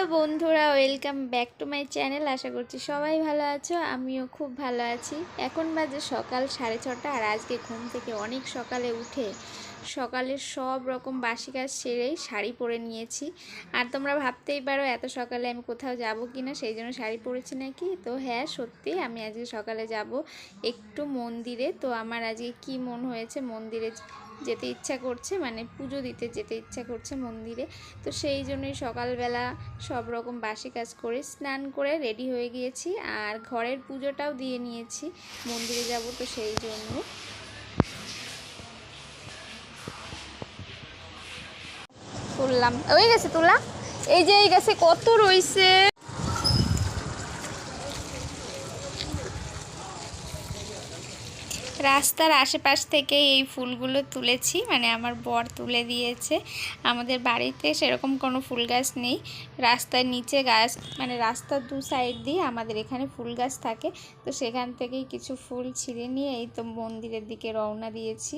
Hello বন্ধুরা, welcome back to my channel. আশা করছি সবাই ভালো আছো, আমিও খুব ভালো আছি। এখন বাজে সকাল সাড়ে ছটা, আর আজকে ঘুম থেকে অনেক সকালে উঠে সকালের সব রকম বাসি কাজ সেরেই শাড়ি পরে নিয়েছি। আর তোমরা ভাবতেই পারো এত সকালে আমি কোথাও যাব কি না সেই জন্য শাড়ি পরেছি নাকি? তো হ্যাঁ সত্যি আমি আজকে সকালে যাব একটু মন্দিরে। তো আমার আজকে কি মন হয়েছে, মন্দিরে যেতে ইচ্ছা করছে মানে পুজো দিতে যেতে ইচ্ছা করছে মন্দিরে। তো সেই জন্যই সকালবেলা সব রকম বাসি কাজ করে স্নান করে রেডি হয়ে গিয়েছি। আর ঘরের পুজোটাও দিয়ে নিয়েছি, মন্দিরে যাব তো সেই জন্য। তুললাম। ওই গেছে তোলা? এই যে, এই গেছে কত রইছে? রাস্তার আশেপাশ থেকে এই ফুলগুলো তুলেছি মানে আমার বর তুলে দিয়েছে। আমাদের বাড়িতে সেরকম কোনো ফুল গাছ নেই। রাস্তার নিচে গাছ মানে রাস্তার দু সাইড দিয়ে আমাদের এখানে ফুল গাছ থাকে। তো সেখান থেকেই কিছু ফুল ছিঁড়ে নিয়ে এই তো মন্দিরের দিকে রওনা দিয়েছি।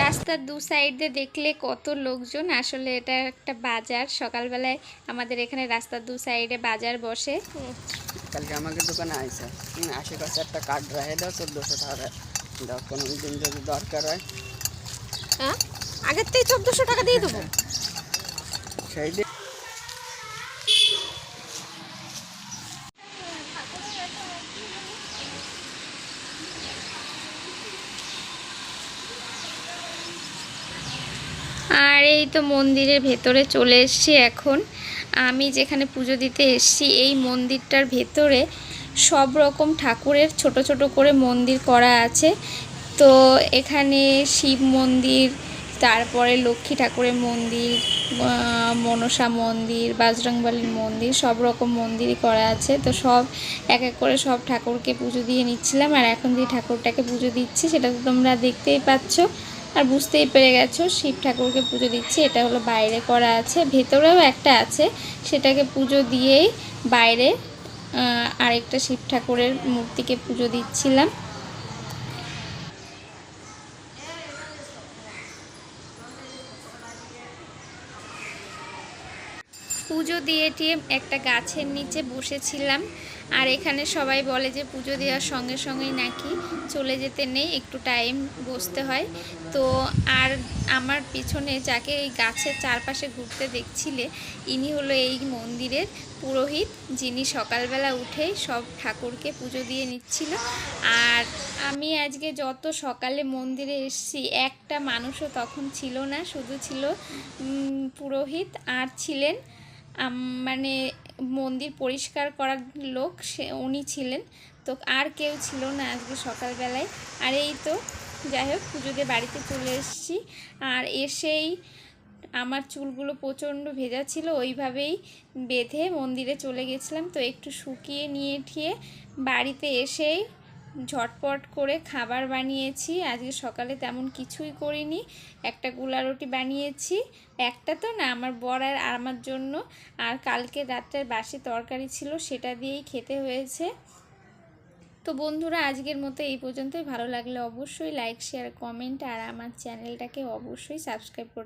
রাস্তার দু সাইডে দেখলে কত লোকজন আসলে এটা একটা বাজার। সকালবেলায় আমাদের এখানে রাস্তার দু সাইডে বাজার বসে। কালকে আমাকে দোকানে আইসে। আশেপাশে একটা কার্ড রাখে দাও চোদ্দোশো টাকা দাও। কোনো দিন যদি দরকার হয়। হ্যাঁ? আগের থেকে চোদ্দোশো টাকা দিয়ে দেবো। সেই দিন আর এই তো মন্দিরের ভেতরে চলে এসেছি এখন। আমি যেখানে পুজো দিতে এসেছি, এই মন্দিরটার ভেতরে সব রকম ঠাকুরের ছোট ছোট করে মন্দির করা আছে। তো এখানে শিব মন্দির, তারপরে লক্ষ্মী ঠাকুরের মন্দির মনসা মন্দির, বাজরংবালির মন্দির, সব রকম মন্দিরই করা আছে। তো সব, এক এক করে সব ঠাকুরকে পুজো দিয়ে নিচ্ছিলাম। আর এখন যে ঠাকুরটাকে পুজো দিচ্ছি, সেটা তো তোমরা দেখতেই পাচ্ছ। আর বুঝতেই পেরে গেছো, শিব ঠাকুরকে পুজো দিচ্ছি। এটা হলো বাইরে করা আছে, ভেতরেও একটা আছে। সেটাকে পুজো দিয়েই বাইরে আরেকটা শিব ঠাকুরের মূর্তিকে পুজো দিচ্ছিলাম। পুজো দিয়ে টিয়ে একটা গাছের নিচে বসেছিলাম। আর এখানে সবাই বলে যে পুজো দেওয়ার সঙ্গে সঙ্গেই নাকি চলে যেতে নেই, একটু টাইম বসতে হয়। তো আর আমার পিছনে যাকে এই গাছের চারপাশে ঘুরতে দেখছিলে, ইনি হলো এই মন্দিরের পুরোহিত, যিনি সকালবেলা উঠেই সব ঠাকুরকে পুজো দিয়ে নিচ্ছিল। আর আমি আজকে যত সকালে মন্দিরে এসেছি, একটা মানুষও তখন ছিল না, শুধু ছিল পুরোহিত আর ছিলেন মানে মন্দির পরিষ্কার করার লোক সে, উনি ছিলেন। তো আর কেউ ছিল না আজকে সকালবেলায়। আর এই তো, যাই হোক পুজোতে বাড়িতে চলে এসেছি। আর এসেই আমার চুলগুলো প্রচণ্ড ভেজা ছিল, ওইভাবেই বেঁধে মন্দিরে চলে গেছিলাম। তো একটু শুকিয়ে নিয়ে ঠিয়ে বাড়িতে এসেই ঝটপট করে খাবার বানিয়েছি। আজকে সকালে তেমন কিছুই করিনি। একটা গুলা রুটি বানিয়েছি। একটা তো না, আমার বর আর আমার জন্য। আর কালকে রাত্রের বাসি তরকারি ছিল, সেটা দিয়েই খেতে হয়েছে। তো বন্ধুরা, আজকের মতো এই পর্যন্তই। ভালো লাগলে অবশ্যই লাইক শেয়ার কমেন্ট আর আমার চ্যানেলটাকে অবশ্যই সাবস্ক্রাইব করতে